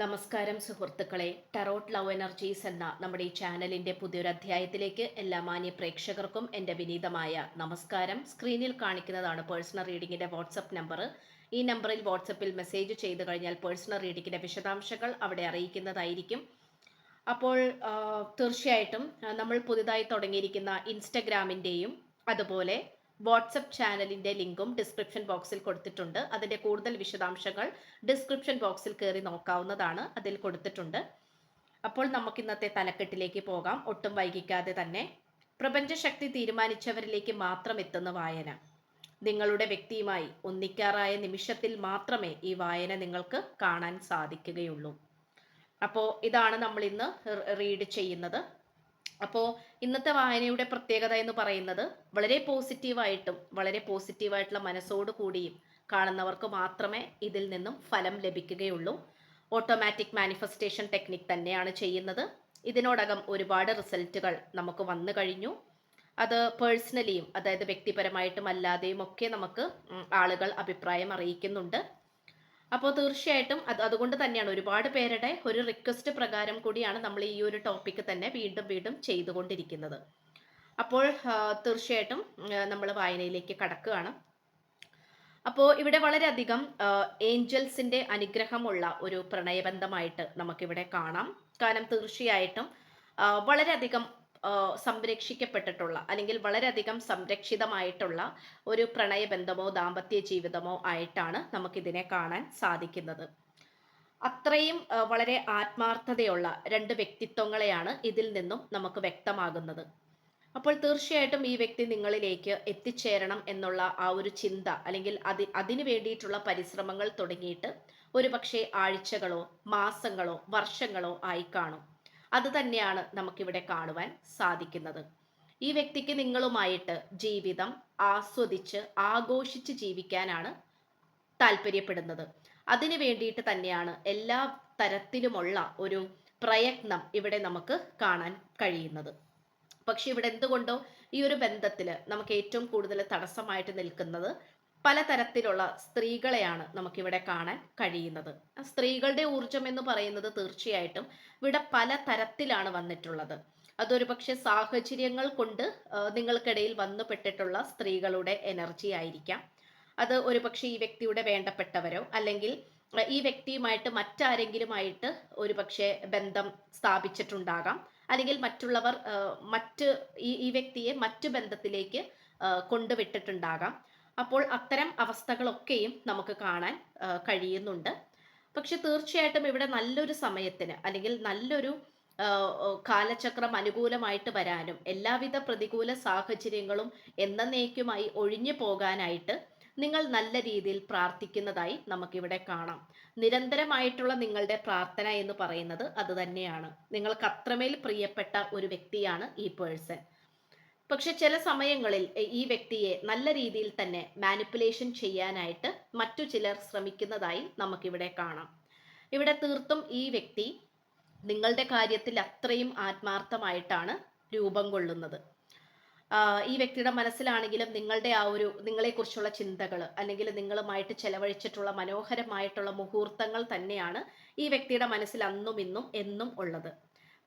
നമസ്കാരം സുഹൃത്തുക്കളെ. Tarot love energies എന്ന നമ്മുടെ ഈ ചാനലിന്റെ പുതിയൊരു അധ്യായത്തിലേക്ക് എല്ലാ മാന്യ പ്രേക്ഷകർക്കും എന്റെ വിനീതമായ നമസ്കാരം. സ്ക്രീനിൽ കാണിക്കുന്നതാണ് പേഴ്സണൽ റീഡിങ്ങിന്റെ വാട്സപ്പ് നമ്പർ ഈ നമ്പറിൽ വാട്സപ്പിൽ മെസ്സേജ് ചെയ്തു കഴിഞ്ഞാൽ പേഴ്സണൽ റീഡിങ്ങിന്റെ വിശദാംശങ്ങൾ അവിടെ അറിയിക്കുന്നതായിരിക്കും. അപ്പോൾ തീർച്ചയായിട്ടും നമ്മൾ പുതുതായി തുടങ്ങിയിരിക്കുന്ന ഇൻസ്റ്റഗ്രാമിന്റെയും അതുപോലെ വാട്സപ്പ് ചാനലിന്റെ ലിങ്കും ഡിസ്ക്രിപ്ഷൻ ബോക്സിൽ കൊടുത്തിട്ടുണ്ട്. അതിന്റെ കൂടുതൽ വിശദാംശങ്ങൾ ഡിസ്ക്രിപ്ഷൻ ബോക്സിൽ കയറി നോക്കാവുന്നതാണ് അതിൽ കൊടുത്തിട്ടുണ്ട്. അപ്പോൾ നമുക്ക് ഇന്നത്തെ തലക്കെട്ടിലേക്ക് പോകാം. ഒട്ടും വൈകിക്കാതെ തന്നെ. പ്രപഞ്ചശക്തി തീരുമാനിച്ചവരിലേക്ക് മാത്രം എത്തുന്ന വായന. നിങ്ങളുടെ വ്യക്തിയുമായി ഒന്നിക്കാറായ നിമിഷത്തിൽ മാത്രമേ ഈ വായന നിങ്ങൾക്ക് കാണാൻ സാധിക്കുകയുള്ളൂ. അപ്പോൾ ഇതാണ് നമ്മൾ ഇന്ന് റീഡ് ചെയ്യുന്നത്. അപ്പോൾ ഇന്നത്തെ വായനയുടെ പ്രത്യേകത എന്ന് പറയുന്നത് വളരെ പോസിറ്റീവായിട്ടും വളരെ പോസിറ്റീവായിട്ടുള്ള മനസ്സോടു കൂടിയും കാണുന്നവർക്ക് മാത്രമേ ഇതിൽ നിന്നും ഫലം ലഭിക്കുകയുള്ളൂ. ഓട്ടോമാറ്റിക് മാനിഫെസ്റ്റേഷൻ ടെക്നിക് തന്നെയാണ് ചെയ്യുന്നത്. ഇതിനോടകം ഒരുപാട് റിസൾട്ടുകൾ നമുക്ക് വന്നു കഴിഞ്ഞു. അത് പേഴ്സണലിയും അതായത് വ്യക്തിപരമായിട്ടും അല്ലാതെയും ഒക്കെ നമുക്ക് ആളുകൾ അഭിപ്രായം അറിയിക്കുന്നുണ്ട്. അപ്പോൾ തീർച്ചയായിട്ടും അത് അതുകൊണ്ട് തന്നെയാണ് ഒരുപാട് പേരുടെ ഒരു റിക്വസ്റ്റ് പ്രകാരം കൂടിയാണ് നമ്മൾ ഈ ഒരു ടോപ്പിക്ക് തന്നെ വീണ്ടും വീണ്ടും ചെയ്തുകൊണ്ടിരിക്കുന്നത്. അപ്പോൾ തീർച്ചയായിട്ടും നമ്മൾ വായനയിലേക്ക് കടക്കുകയാണ്. അപ്പോൾ ഇവിടെ വളരെയധികം ഏഞ്ചൽസിന്റെ അനുഗ്രഹമുള്ള ഒരു പ്രണയബന്ധമായിട്ട് നമുക്കിവിടെ കാണാം. കാരണം തീർച്ചയായിട്ടും വളരെയധികം സംരക്ഷിക്കപ്പെട്ടിട്ടുള്ള അല്ലെങ്കിൽ വളരെയധികം സംരക്ഷിതമായിട്ടുള്ള ഒരു പ്രണയബന്ധമോ ദാമ്പത്യ ജീവിതമോ ആയിട്ടാണ് നമുക്കിതിനെ കാണാൻ സാധിക്കുന്നത്. അത്രയും വളരെ ആത്മാർത്ഥതയുള്ള രണ്ട് വ്യക്തിത്വങ്ങളെയാണ് ഇതിൽ നിന്നും നമുക്ക് വ്യക്തമാകുന്നത്. അപ്പോൾ തീർച്ചയായിട്ടും ഈ വ്യക്തി നിങ്ങളിലേക്ക് എത്തിച്ചേരണം എന്നുള്ള ആ ഒരു ചിന്ത അല്ലെങ്കിൽ അതി അതിനു വേണ്ടിയിട്ടുള്ള പരിശ്രമങ്ങൾ തുടങ്ങിയിട്ട് ഒരു പക്ഷേ ആഴ്ചകളോ മാസങ്ങളോ വർഷങ്ങളോ ആയി കാണും. അത് തന്നെയാണ് നമുക്കിവിടെ കാണുവാൻ സാധിക്കുന്നത്. ഈ വ്യക്തിക്ക് നിങ്ങളുമായിട്ട് ജീവിതം ആസ്വദിച്ച് ആഘോഷിച്ച് ജീവിക്കാനാണ് താല്പര്യപ്പെടുന്നത്. അതിനു വേണ്ടിയിട്ട് തന്നെയാണ് എല്ലാ തരത്തിലുമുള്ള ഒരു പ്രയത്നം ഇവിടെ നമുക്ക് കാണാൻ കഴിയുന്നത്. പക്ഷെ ഇവിടെ എന്തുകൊണ്ടോ ഈ ഒരു ബന്ധത്തിൽ നമുക്ക് ഏറ്റവും കൂടുതൽ തടസ്സമായിട്ട് നിൽക്കുന്നത് പലതരത്തിലുള്ള സ്ത്രീകളെയാണ് നമുക്കിവിടെ കാണാൻ കഴിയുന്നത്. സ്ത്രീകളുടെ ഊർജം എന്ന് പറയുന്നത് തീർച്ചയായിട്ടും ഇവിടെ പലതരത്തിലാണ് വന്നിട്ടുള്ളത്. അതൊരു പക്ഷെ സാഹചര്യങ്ങൾ കൊണ്ട് നിങ്ങൾക്കിടയിൽ വന്നുപെട്ടിട്ടുള്ള സ്ത്രീകളുടെ എനർജി ആയിരിക്കാം. അത് ഒരു പക്ഷേ ഈ വ്യക്തിയുടെ വേണ്ടപ്പെട്ടവരോ അല്ലെങ്കിൽ ഈ വ്യക്തിയുമായിട്ട് മറ്റാരെങ്കിലുമായിട്ട് ഒരു പക്ഷേ ബന്ധം സ്ഥാപിച്ചിട്ടുണ്ടാകാം. അല്ലെങ്കിൽ മറ്റുള്ളവർ മറ്റ് ഈ ഈ വ്യക്തിയെ മറ്റു ബന്ധത്തിലേക്ക് കൊണ്ടുവിട്ടിട്ടുണ്ടാകാം. അപ്പോൾ അത്തരം അവസ്ഥകളൊക്കെയും നമുക്ക് കാണാൻ കഴിയുന്നുണ്ട്. പക്ഷെ തീർച്ചയായിട്ടും ഇവിടെ നല്ലൊരു സമയത്തിന് അല്ലെങ്കിൽ നല്ലൊരു കാലചക്രം അനുകൂലമായിട്ട് വരാനും എല്ലാവിധ പ്രതികൂല സാഹചര്യങ്ങളും എന്നേക്കുമായി ഒഴിഞ്ഞു പോകാനായിട്ട് നിങ്ങൾ നല്ല രീതിയിൽ പ്രാർത്ഥിക്കുന്നതായി നമുക്കിവിടെ കാണാം. നിരന്തരമായിട്ടുള്ള നിങ്ങളുടെ പ്രാർത്ഥന എന്ന് പറയുന്നത് അത് തന്നെയാണ്. നിങ്ങൾക്ക് അത്രമേൽ പ്രിയപ്പെട്ട ഒരു വ്യക്തിയാണ് ഈ പേഴ്സൺ. പക്ഷെ ചില സമയങ്ങളിൽ ഈ വ്യക്തിയെ നല്ല രീതിയിൽ തന്നെ മാനിപ്പുലേഷൻ ചെയ്യാനായിട്ട് മറ്റു ചിലർ ശ്രമിക്കുന്നതായി നമുക്കിവിടെ കാണാം. ഇവിടെ തീർത്തും ഈ വ്യക്തി നിങ്ങളുടെ കാര്യത്തിൽ അത്രയും ആത്മാർത്ഥമായിട്ടാണ് രൂപം കൊള്ളുന്നത്. ഈ വ്യക്തിയുടെ മനസ്സിലാണെങ്കിലും നിങ്ങളുടെ ആ ഒരു നിങ്ങളെക്കുറിച്ചുള്ള ചിന്തകൾ അല്ലെങ്കിൽ നിങ്ങളുമായിട്ട് ചെലവഴിച്ചിട്ടുള്ള മനോഹരമായിട്ടുള്ള മുഹൂർത്തങ്ങൾ തന്നെയാണ് ഈ വ്യക്തിയുടെ മനസ്സിൽ അന്നും ഇന്നും എന്നും ഉള്ളത്.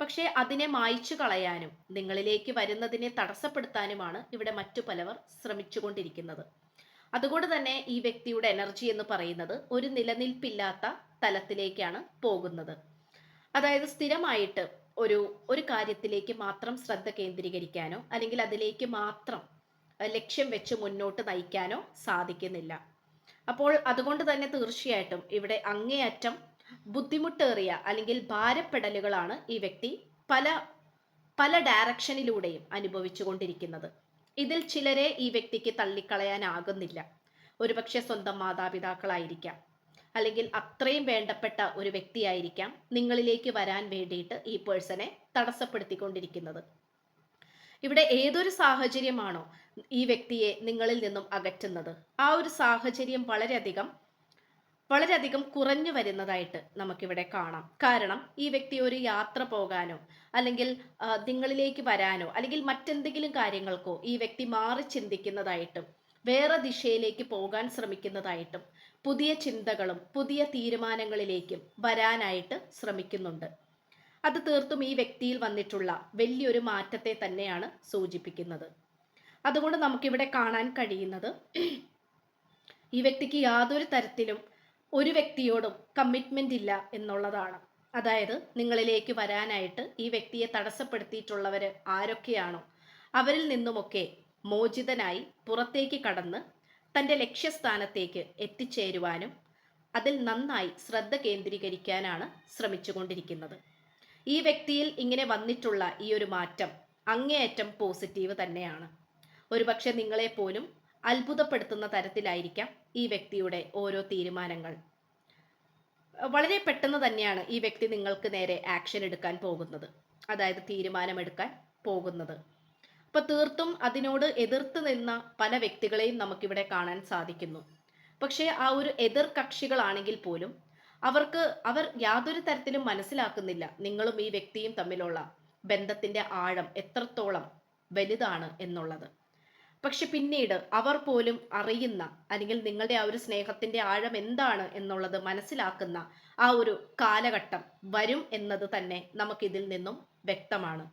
പക്ഷേ അതിനെ മായ്ച്ചു കളയാനും നിങ്ങളിലേക്ക് വരുന്നതിനെ തടസ്സപ്പെടുത്താനുമാണ് ഇവിടെ മറ്റു പലവർ ശ്രമിച്ചുകൊണ്ടിരിക്കുന്നത്. അതുകൊണ്ട് തന്നെ ഈ വ്യക്തിയുടെ എനർജി എന്ന് പറയുന്നത് ഒരു നിലനിൽപ്പില്ലാത്ത തലത്തിലേക്കാണ് പോകുന്നത്. അതായത് സ്ഥിരമായിട്ട് ഒരു ഒരു കാര്യത്തിലേക്ക് മാത്രം ശ്രദ്ധ കേന്ദ്രീകരിക്കാനോ അല്ലെങ്കിൽ അതിലേക്ക് മാത്രം ലക്ഷ്യം വെച്ച് മുന്നോട്ട് നയിക്കാനോ സാധിക്കുന്നില്ല. അപ്പോൾ അതുകൊണ്ട് തന്നെ തീർച്ചയായിട്ടും ഇവിടെ അങ്ങേയറ്റം ബുദ്ധിമുട്ടേറിയ അല്ലെങ്കിൽ ഭാരപ്പെടലുകളാണ് ഈ വ്യക്തി പല പല ഡയറക്ഷനിലൂടെയും അനുഭവിച്ചു കൊണ്ടിരിക്കുന്നത് ഇതിൽ ചിലരെ ഈ വ്യക്തിക്ക് തള്ളിക്കളയാനാകുന്നില്ല. ഒരുപക്ഷെ സ്വന്തം മാതാപിതാക്കളായിരിക്കാം. അല്ലെങ്കിൽ അത്രയും വേണ്ടപ്പെട്ട ഒരു വ്യക്തിയായിരിക്കാം നിങ്ങളിലേക്ക് വരാൻ വേണ്ടിയിട്ട് ഈ പേഴ്സണെ തടസ്സപ്പെടുത്തിക്കൊണ്ടിരിക്കുന്നത്. ഇവിടെ ഏതൊരു സാഹചര്യമാണോ ഈ വ്യക്തിയെ നിങ്ങളിൽ നിന്നും അകറ്റുന്നത്? ആ ഒരു സാഹചര്യം വളരെയധികം വളരെയധികം കുറഞ്ഞു വരുന്നതായിട്ട് നമുക്കിവിടെ കാണാം. കാരണം ഈ വ്യക്തി ഒരു യാത്ര പോകാനോ അല്ലെങ്കിൽ നിങ്ങളിലേക്ക് വരാനോ അല്ലെങ്കിൽ മറ്റെന്തെങ്കിലും കാര്യങ്ങൾക്കോ ഈ വ്യക്തി മാറി ചിന്തിക്കുന്നതായിട്ടും വേറെ ദിശയിലേക്ക് പോകാൻ ശ്രമിക്കുന്നതായിട്ടും പുതിയ ചിന്തകളും പുതിയ തീരുമാനങ്ങളിലേക്കും വരാനായിട്ട് ശ്രമിക്കുന്നുണ്ട്. അത് തീർത്തും ഈ വ്യക്തിയിൽ വന്നിട്ടുള്ള വലിയൊരു മാറ്റത്തെ തന്നെയാണ് സൂചിപ്പിക്കുന്നത്. അതുകൊണ്ട് നമുക്കിവിടെ കാണാൻ കഴിയുന്നത് ഈ വ്യക്തിക്ക് യാതൊരു തരത്തിലും ഒരു വ്യക്തിയോടും കമ്മിറ്റ്മെന്റ് ഇല്ല എന്നുള്ളതാണ്. അതായത് നിങ്ങളിലേക്ക് വരാനായിട്ട് ഈ വ്യക്തിയെ തടസ്സപ്പെടുത്തിയിട്ടുള്ളവർ ആരൊക്കെയാണോ അവരിൽ നിന്നുമൊക്കെ മോചിതനായി പുറത്തേക്ക് കടന്ന് തന്റെ ലക്ഷ്യസ്ഥാനത്തേക്ക് എത്തിച്ചേരുവാനും അതിൽ നന്നായി ശ്രദ്ധ കേന്ദ്രീകരിക്കാനാണ് ശ്രമിച്ചുകൊണ്ടിരിക്കുന്നത്. ഈ വ്യക്തിയിൽ ഇങ്ങനെ വന്നിട്ടുള്ള ഈ ഒരു മാറ്റം അങ്ങേയറ്റം പോസിറ്റീവ് തന്നെയാണ്. ഒരുപക്ഷെ നിങ്ങളെ പോലും അത്ഭുതപ്പെടുത്തുന്ന തരത്തിലായിരിക്കാം ഈ വ്യക്തിയുടെ ഓരോ തീരുമാനങ്ങൾ. വളരെ പെട്ടെന്ന് തന്നെയാണ് ഈ വ്യക്തി നിങ്ങൾക്ക് നേരെ ആക്ഷൻ എടുക്കാൻ പോകുന്നത്. അതായത് തീരുമാനമെടുക്കാൻ പോകുന്നത്. അപ്പൊ തീർത്തും അതിനോട് എതിർത്ത് നിന്ന പല വ്യക്തികളെയും നമുക്കിവിടെ കാണാൻ സാധിക്കുന്നു. പക്ഷേ ആ ഒരു എതിർ കക്ഷികളാണെങ്കിൽ പോലും അവർക്ക് അവർ യാതൊരു തരത്തിലും മനസ്സിലാക്കുന്നില്ല നിങ്ങളും ഈ വ്യക്തിയും തമ്മിലുള്ള ബന്ധത്തിന്റെ ആഴം എത്രത്തോളം വലുതാണ് എന്നുള്ളത്. പക്ഷെ പിന്നീട് അവർ പോലും അറിയുന്ന അല്ലെങ്കിൽ നിങ്ങളുടെ ആ ഒരു സ്നേഹത്തിന്റെ ആഴം എന്താണ് എന്നുള്ളത് മനസ്സിലാക്കുന്ന ആ ഒരു കാലഘട്ടം വരും എന്നത് തന്നെ നമുക്ക് ഇതിൽ നിന്നും വ്യക്തമാണ്.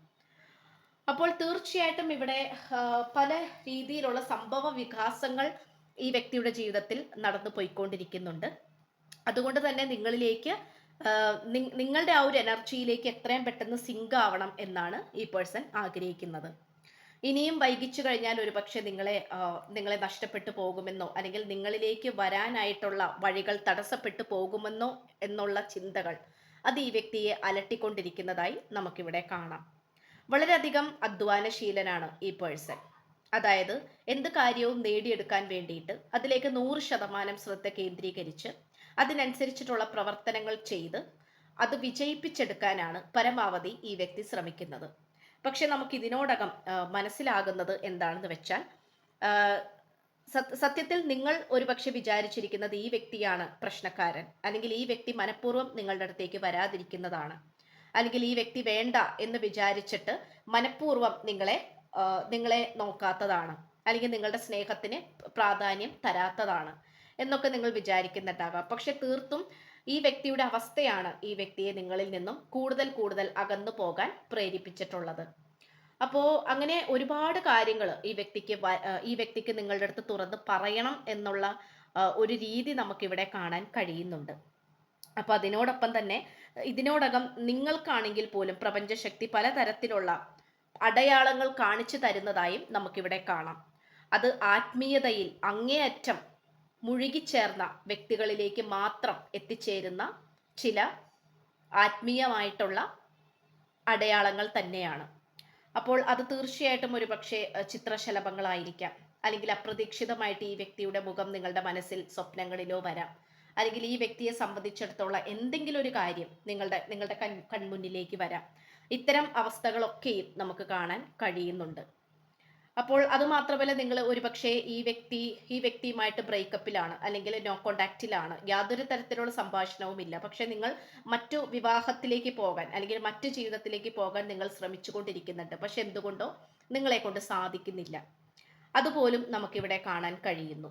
അപ്പോൾ തീർച്ചയായിട്ടും ഇവിടെ പല രീതിയിലുള്ള സംഭവ വികാസങ്ങൾ ഈ വ്യക്തിയുടെ ജീവിതത്തിൽ നടന്നു പോയിക്കൊണ്ടിരിക്കുന്നുണ്ട്. അതുകൊണ്ട് തന്നെ നിങ്ങളിലേക്ക് നിങ്ങളുടെ ആ ഒരു എനർജിയിലേക്ക് എത്രയും പെട്ടെന്ന് സിങ്ക് ആവണം എന്നാണ് ഈ പേഴ്സൺ ആഗ്രഹിക്കുന്നത്. ഇനിയും വൈകിച്ചു കഴിഞ്ഞാൽ ഒരുപക്ഷെ നിങ്ങളെ നിങ്ങളെ നഷ്ടപ്പെട്ടു പോകുമെന്നോ അല്ലെങ്കിൽ നിങ്ങളിലേക്ക് വരാനായിട്ടുള്ള വഴികൾ തടസ്സപ്പെട്ടു പോകുമെന്നോ എന്നുള്ള ചിന്തകൾ അത് ഈ വ്യക്തിയെ അലട്ടിക്കൊണ്ടിരിക്കുന്നതായി നമുക്കിവിടെ കാണാം. വളരെയധികം അധ്വാനശീലനാണ് ഈ പേഴ്സൺ. അതായത് എന്ത് കാര്യവും നേടിയെടുക്കാൻ വേണ്ടിയിട്ട് അതിലേക്ക് നൂറ് ശതമാനം ശ്രദ്ധ കേന്ദ്രീകരിച്ച് അതിനനുസരിച്ചിട്ടുള്ള പ്രവർത്തനങ്ങൾ ചെയ്ത് അത് വിജയിപ്പിച്ചെടുക്കാനാണ് പരമാവധി ഈ വ്യക്തി ശ്രമിക്കുന്നത്. പക്ഷെ നമുക്ക് ഇതിനോടകം മനസ്സിലാകുന്നത് എന്താണെന്ന് വെച്ചാൽ സത്യത്തിൽ നിങ്ങൾ ഒരുപക്ഷെ വിചാരിച്ചിരിക്കുന്നത് ഈ വ്യക്തിയാണ് പ്രശ്നക്കാരൻ. അല്ലെങ്കിൽ ഈ വ്യക്തി മനഃപൂർവം നിങ്ങളുടെ അടുത്തേക്ക് വരാതിരിക്കുന്നതാണ്. അല്ലെങ്കിൽ ഈ വ്യക്തി വേണ്ട എന്ന് വിചാരിച്ചിട്ട് മനഃപൂർവം നിങ്ങളെ നിങ്ങളെ നോക്കാത്തതാണ്. അല്ലെങ്കിൽ നിങ്ങളുടെ സ്നേഹത്തിന് പ്രാധാന്യം തരാത്തതാണ്. എന്നൊക്കെ നിങ്ങൾ വിചാരിക്കുന്നുണ്ടാകാം പക്ഷെ തീർത്തും ഈ വ്യക്തിയുടെ അവസ്ഥയാണ് ഈ വ്യക്തിയെ നിങ്ങളിൽ നിന്നും കൂടുതൽ കൂടുതൽ അകന്നു പോകാൻ പ്രേരിപ്പിച്ചിട്ടുള്ളത്. അപ്പോ അങ്ങനെ ഒരുപാട് കാര്യങ്ങൾ ഈ വ്യക്തിക്ക് ഈ വ്യക്തിക്ക് നിങ്ങളുടെ അടുത്ത് തുറന്ന് പറയണം എന്നുള്ള ഒരു രീതി നമുക്കിവിടെ കാണാൻ കഴിയുന്നുണ്ട്. അപ്പൊ അതിനോടൊപ്പം തന്നെ ഇതിനോടകം നിങ്ങൾക്കാണെങ്കിൽ പോലും പ്രപഞ്ചശക്തി പലതരത്തിലുള്ള അടയാളങ്ങൾ കാണിച്ചു തരുന്നതായും നമുക്കിവിടെ കാണാം. അത് ആത്മീയതയിൽ അങ്ങേയറ്റം മുഴുകിച്ചേർന്ന വ്യക്തികളിലേക്ക് മാത്രം എത്തിച്ചേരുന്ന ചില ആത്മീയമായിട്ടുള്ള അടയാളങ്ങൾ തന്നെയാണ്. അപ്പോൾ അത് തീർച്ചയായിട്ടും ഒരു പക്ഷേ ചിത്രശലഭങ്ങളായിരിക്കാം. അല്ലെങ്കിൽ അപ്രതീക്ഷിതമായിട്ട് ഈ വ്യക്തിയുടെ മുഖം നിങ്ങളുടെ മനസ്സിൽ സ്വപ്നങ്ങളിലോ വരാം. അല്ലെങ്കിൽ ഈ വ്യക്തിയെ സംബന്ധിച്ചിടത്തോളം എന്തെങ്കിലും ഒരു കാര്യം നിങ്ങളുടെ നിങ്ങളുടെ കൺ കൺമുന്നിലേക്ക് വരാം. ഇത്തരം അവസ്ഥകളൊക്കെയും നമുക്ക് കാണാൻ കഴിയുന്നുണ്ട്. അപ്പോൾ അത് മാത്രമല്ല നിങ്ങൾ ഒരുപക്ഷെ ഈ വ്യക്തി ഈ വ്യക്തിയുമായിട്ട് ബ്രേക്കപ്പിലാണ് അല്ലെങ്കിൽ നോ കോണ്ടാക്റ്റിലാണ് യാതൊരു തരത്തിലുള്ള സംഭാഷണവും ഇല്ല. പക്ഷെ നിങ്ങൾ മറ്റു വിവാഹത്തിലേക്ക് പോകാൻ അല്ലെങ്കിൽ മറ്റു ജീവിതത്തിലേക്ക് പോകാൻ നിങ്ങൾ ശ്രമിച്ചുകൊണ്ടിരിക്കുന്നുണ്ട്. പക്ഷെ എന്തുകൊണ്ടോ നിങ്ങളെ കൊണ്ട് സാധിക്കുന്നില്ല. അതുപോലും നമുക്കിവിടെ കാണാൻ കഴിയുന്നു.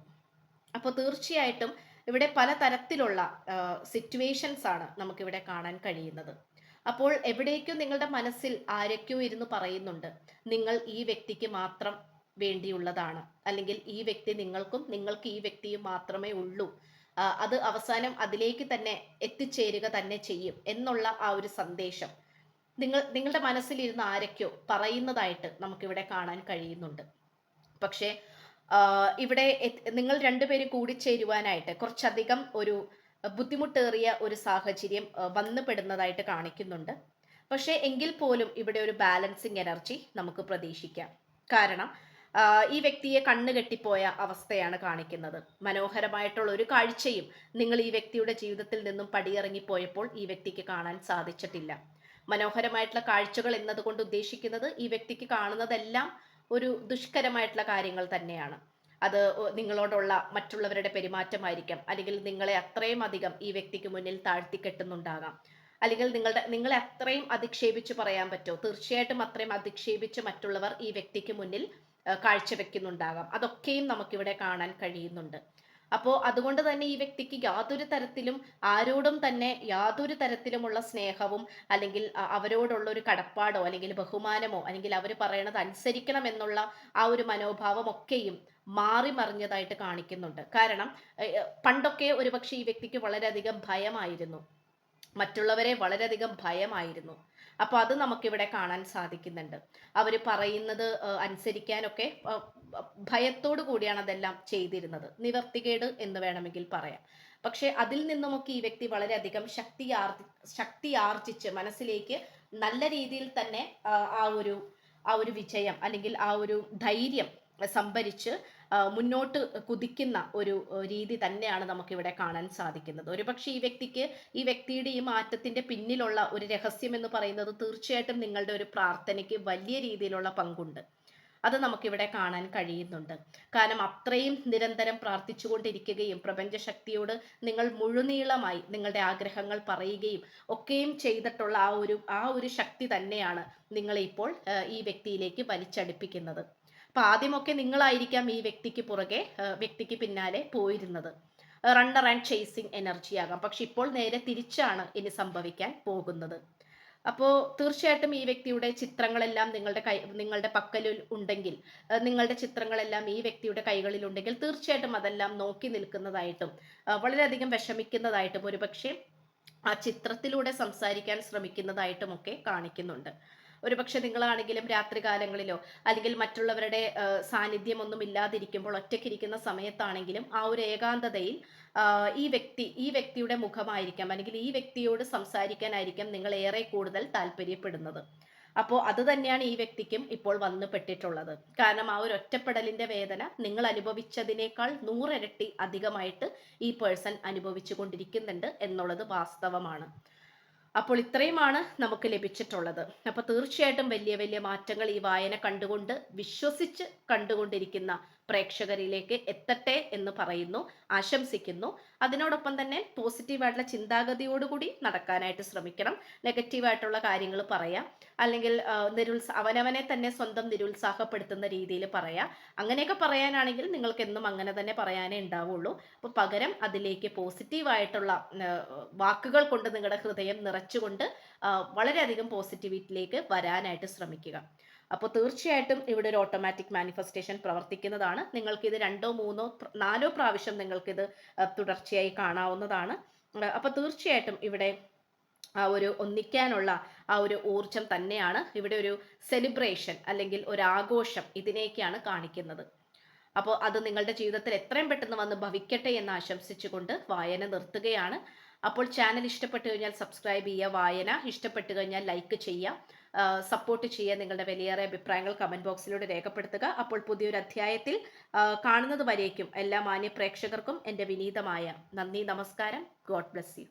അപ്പോൾ തീർച്ചയായിട്ടും ഇവിടെ പല തരത്തിലുള്ള സിറ്റുവേഷൻസ് ആണ് നമുക്കിവിടെ കാണാൻ കഴിയുന്നത്. അപ്പോൾ എവിടേക്കും നിങ്ങളുടെ മനസ്സിൽ ആരൊക്കെയോ ഇരുന്ന് പറയുന്നുണ്ട്. നിങ്ങൾ ഈ വ്യക്തിക്ക് മാത്രം വേണ്ടിയുള്ളതാണ്. അല്ലെങ്കിൽ ഈ വ്യക്തി നിങ്ങൾക്കും നിങ്ങൾക്ക് ഈ വ്യക്തിയും മാത്രമേ ഉള്ളൂ. അത് അവസാനം അതിലേക്ക് തന്നെ എത്തിച്ചേരുക തന്നെ ചെയ്യും എന്നുള്ള ആ ഒരു സന്ദേശം. നിങ്ങൾ നിങ്ങളുടെ മനസ്സിലിരുന്ന് ആരൊക്കെയോ പറയുന്നതായിട്ട് നമുക്കിവിടെ കാണാൻ കഴിയുന്നുണ്ട്. പക്ഷേ ഇവിടെ നിങ്ങൾ രണ്ടുപേരും കൂടിച്ചേരുവാനായിട്ട് കുറച്ചധികം ഒരു ബുദ്ധിമുട്ടേറിയ ഒരു സാഹചര്യം വന്നുപെടുന്നതായിട്ട് കാണിക്കുന്നുണ്ട്. പക്ഷേ എങ്കിൽ പോലും ഇവിടെ ഒരു ബാലൻസിങ് എനർജി നമുക്ക് പ്രതീക്ഷിക്കാം. കാരണം ഈ വ്യക്തിയെ കണ്ണു കെട്ടിപ്പോയ അവസ്ഥയാണ് കാണിക്കുന്നത്. മനോഹരമായിട്ടുള്ള ഒരു കാഴ്ചയും നിങ്ങൾ ഈ വ്യക്തിയുടെ ജീവിതത്തിൽ നിന്നും പടിയിറങ്ങിപ്പോയപ്പോൾ ഈ വ്യക്തിക്ക് കാണാൻ സാധിച്ചിട്ടില്ല. മനോഹരമായിട്ടുള്ള കാഴ്ചകൾ എന്നതുകൊണ്ട് ഉദ്ദേശിക്കുന്നത് ഈ വ്യക്തിക്ക് കാണുന്നതെല്ലാം ഒരു ദുഷ്കരമായിട്ടുള്ള കാര്യങ്ങൾ തന്നെയാണ്. അത് നിങ്ങളോടുള്ള മറ്റുള്ളവരുടെ പെരുമാറ്റമായിരിക്കാം. അല്ലെങ്കിൽ നിങ്ങളെ അത്രയും അധികം ഈ വ്യക്തിക്ക് മുന്നിൽ താഴ്ത്തിക്കെട്ടുന്നുണ്ടാകാം. അല്ലെങ്കിൽ നിങ്ങളുടെ നിങ്ങളെ അത്രയും അധിക്ഷേപിച്ച് പറയാൻ പറ്റുമോ തീർച്ചയായിട്ടും അത്രയും അധിക്ഷേപിച്ച് മറ്റുള്ളവർ ഈ വ്യക്തിക്ക് മുന്നിൽ കാഴ്ചവെക്കുന്നുണ്ടാകാം. അതൊക്കെയും നമുക്കിവിടെ കാണാൻ കഴിയുന്നുണ്ട്. അപ്പോൾ അതുകൊണ്ട് തന്നെ ഈ വ്യക്തിക്ക് യാതൊരു തരത്തിലും ആരോടും തന്നെ യാതൊരു തരത്തിലുമുള്ള സ്നേഹവും അല്ലെങ്കിൽ അവരോടുള്ള ഒരു കടപ്പാടോ അല്ലെങ്കിൽ ബഹുമാനമോ അല്ലെങ്കിൽ അവർ പറയണത് അനുസരിക്കണം എന്നുള്ള ആ ഒരു മനോഭാവം ഒക്കെയും മാറി മറിഞ്ഞതായിട്ട് കാണിക്കുന്നുണ്ട്. കാരണം പണ്ടൊക്കെ ഒരുപക്ഷെ ഈ വ്യക്തിക്ക് വളരെയധികം ഭയമായിരുന്നു. മറ്റുള്ളവരെ വളരെയധികം ഭയമായിരുന്നു. അപ്പോൾ അത് നമുക്കിവിടെ കാണാൻ സാധിക്കുന്നുണ്ട്. അവർ പറയുന്നത് അനുസരിക്കാനൊക്കെ ഭയത്തോടു കൂടിയാണ് അതെല്ലാം ചെയ്തിരുന്നത്. നിവർത്തികേട് എന്ന് വേണമെങ്കിൽ പറയാം. പക്ഷെ അതിൽ നിന്നുമൊക്കെ ഈ വ്യക്തി വളരെയധികം ശക്തി ആർജി ശക്തി ആർജിച്ച് മനസ്സിലേക്ക് നല്ല രീതിയിൽ തന്നെ ആ ഒരു ആ ഒരു വിജയം അല്ലെങ്കിൽ ആ ഒരു ധൈര്യം സംഭരിച്ച് മുന്നോട്ട് കുതിക്കുന്ന ഒരു രീതി തന്നെയാണ് നമുക്കിവിടെ കാണാൻ സാധിക്കുന്നത്. ഒരുപക്ഷെ ഈ വ്യക്തിക്ക് ഈ വ്യക്തിയുടെ ഈ മാറ്റത്തിന്റെ പിന്നിലുള്ള ഒരു രഹസ്യം എന്ന് പറയുന്നത് തീർച്ചയായിട്ടും നിങ്ങളുടെ ഒരു പ്രാർത്ഥനയ്ക്ക് വലിയ രീതിയിലുള്ള പങ്കുണ്ട്. അത് നമുക്കിവിടെ കാണാൻ കഴിയുന്നുണ്ട്. കാരണം അത്രയും നിരന്തരം പ്രാർത്ഥിച്ചുകൊണ്ടിരിക്കുകയും പ്രപഞ്ചശക്തിയോട് നിങ്ങൾ മുഴുനീളമായി നിങ്ങളുടെ ആഗ്രഹങ്ങൾ പറയുകയും ഒക്കെയും ചെയ്തിട്ടുള്ള ആ ഒരു ആ ഒരു ശക്തി തന്നെയാണ് നിങ്ങളെ ഇപ്പോൾ ഈ വ്യക്തിയിലേക്ക് വലിച്ചടുപ്പിക്കുന്നത്. അപ്പൊ ആദ്യമൊക്കെ നിങ്ങളായിരിക്കാം ഈ വ്യക്തിക്ക് പുറകെ വ്യക്തിക്ക് പിന്നാലെ പോയിരുന്നത്. റണ്ണർ ആൻഡ് ചേസിങ് എനർജി ആകാം. പക്ഷെ ഇപ്പോൾ നേരെ തിരിച്ചാണ് ഇനി സംഭവിക്കാൻ പോകുന്നത്. അപ്പോൾ തീർച്ചയായിട്ടും ഈ വ്യക്തിയുടെ ചിത്രങ്ങളെല്ലാം നിങ്ങളുടെ കൈ നിങ്ങളുടെ പക്കലിൽ ഉണ്ടെങ്കിൽ നിങ്ങളുടെ ചിത്രങ്ങളെല്ലാം ഈ വ്യക്തിയുടെ കൈകളിൽ ഉണ്ടെങ്കിൽ തീർച്ചയായിട്ടും അതെല്ലാം നോക്കി നിൽക്കുന്നതായിട്ടും വളരെയധികം വിഷമിക്കുന്നതായിട്ടും ഒരുപക്ഷെ ആ ചിത്രത്തിലൂടെ സംസാരിക്കാൻ ശ്രമിക്കുന്നതായിട്ടും ഒക്കെ കാണിക്കുന്നുണ്ട്. ഒരുപക്ഷെ നിങ്ങളാണെങ്കിലും രാത്രി കാലങ്ങളിലോ അല്ലെങ്കിൽ മറ്റുള്ളവരുടെ സാന്നിധ്യം ഒന്നും ഇല്ലാതിരിക്കുമ്പോൾ ഒറ്റയ്ക്കിരിക്കുന്ന സമയത്താണെങ്കിലും ആ ഒരു ഏകാന്തതയിൽ ഈ വ്യക്തി ഈ വ്യക്തിയുടെ മുഖമായിരിക്കാം അല്ലെങ്കിൽ ഈ വ്യക്തിയോട് സംസാരിക്കാനായിരിക്കാം നിങ്ങൾ ഏറെ കൂടുതൽ താല്പര്യപ്പെടുന്നത്. അപ്പോൾ അത് തന്നെയാണ് ഈ വ്യക്തിക്കും ഇപ്പോൾ വന്നു പെട്ടിട്ടുള്ളത് കാരണം ആ ഒരു ഒറ്റപ്പെടലിന്റെ വേദന നിങ്ങൾ അനുഭവിച്ചതിനേക്കാൾ നൂറിരട്ടി അധികമായിട്ട് ഈ പേഴ്സൺ അനുഭവിച്ചു കൊണ്ടിരിക്കുന്നുണ്ട് എന്നുള്ളത് വാസ്തവമാണ്. അപ്പോൾ ഇത്രയുമാണ് നമുക്ക് ലഭിച്ചിട്ടുള്ളത്. അപ്പോൾ തീർച്ചയായിട്ടും വലിയ വലിയ മാറ്റങ്ങൾ ഈ വായന കണ്ടുകൊണ്ട് വിശ്വസിച്ച് കണ്ടുകൊണ്ടിരിക്കുന്ന പ്രേക്ഷകരിലേക്ക് എത്തട്ടെ എന്ന് പറയുന്നു ആശംസിക്കുന്നു. അതിനോടൊപ്പം തന്നെ പോസിറ്റീവായിട്ടുള്ള ചിന്താഗതിയോടുകൂടി നടക്കാനായിട്ട് ശ്രമിക്കണം. നെഗറ്റീവായിട്ടുള്ള കാര്യങ്ങൾ പറയാം. അല്ലെങ്കിൽ നിരുത്സ അവനവനെ തന്നെ സ്വന്തം നിരുത്സാഹപ്പെടുത്തുന്ന രീതിയിൽ പറയാം. അങ്ങനെയൊക്കെ പറയാനാണെങ്കിൽ നിങ്ങൾക്ക് എന്നും അങ്ങനെ തന്നെ പറയാനേ ഉണ്ടാവുള്ളൂ. അപ്പോൾ പകരം അതിലേക്ക് പോസിറ്റീവായിട്ടുള്ള വാക്കുകൾ കൊണ്ട് നിങ്ങളുടെ ഹൃദയം നിറച്ചുകൊണ്ട് വളരെയധികം പോസിറ്റിവിറ്റിയിലേക്ക് വരാനായിട്ട് ശ്രമിക്കുക. അപ്പോൾ തീർച്ചയായിട്ടും ഇവിടെ ഒരു ഓട്ടോമാറ്റിക് മാനിഫെസ്റ്റേഷൻ പ്രവർത്തിക്കുന്നതാണ്. നിങ്ങൾക്കിത് രണ്ടോ മൂന്നോ നാലോ പ്രാവശ്യം നിങ്ങൾക്കിത് തുടർച്ചയായി കാണാവുന്നതാണ്. അപ്പോൾ തീർച്ചയായിട്ടും ഇവിടെ ആ ഒരു ഒന്നിക്കാനുള്ള ആ ഒരു ഊർജം തന്നെയാണ് ഇവിടെ ഒരു സെലിബ്രേഷൻ അല്ലെങ്കിൽ ഒരു ആഘോഷം ഇതിനെയൊക്കെയാണ് കാണിക്കുന്നത്. അപ്പോൾ അത് നിങ്ങളുടെ ജീവിതത്തിൽ എത്രയും പെട്ടെന്ന് വന്ന് ഭവിക്കട്ടെ എന്ന് ആശംസിച്ചുകൊണ്ട് വായന നിർത്തുകയാണ്. അപ്പോൾ ചാനൽ ഇഷ്ടപ്പെട്ടു കഴിഞ്ഞാൽ സബ്സ്ക്രൈബ് ചെയ്യുക വായന ഇഷ്ടപ്പെട്ടു കഴിഞ്ഞാൽ ലൈക്ക് ചെയ്യുക സപ്പോർട്ട് ചെയ്യുക നിങ്ങളുടെ വലിയേറെ അഭിപ്രായങ്ങൾ കമന്റ് ബോക്സിലൂടെ രേഖപ്പെടുത്തുക. അപ്പോൾ പുതിയൊരു അധ്യായത്തിൽ കാണുന്നത് വരേക്കും എല്ലാ മാന്യ പ്രേക്ഷകർക്കും എന്റെ വിനീതമായ നന്ദി നമസ്കാരം. God bless you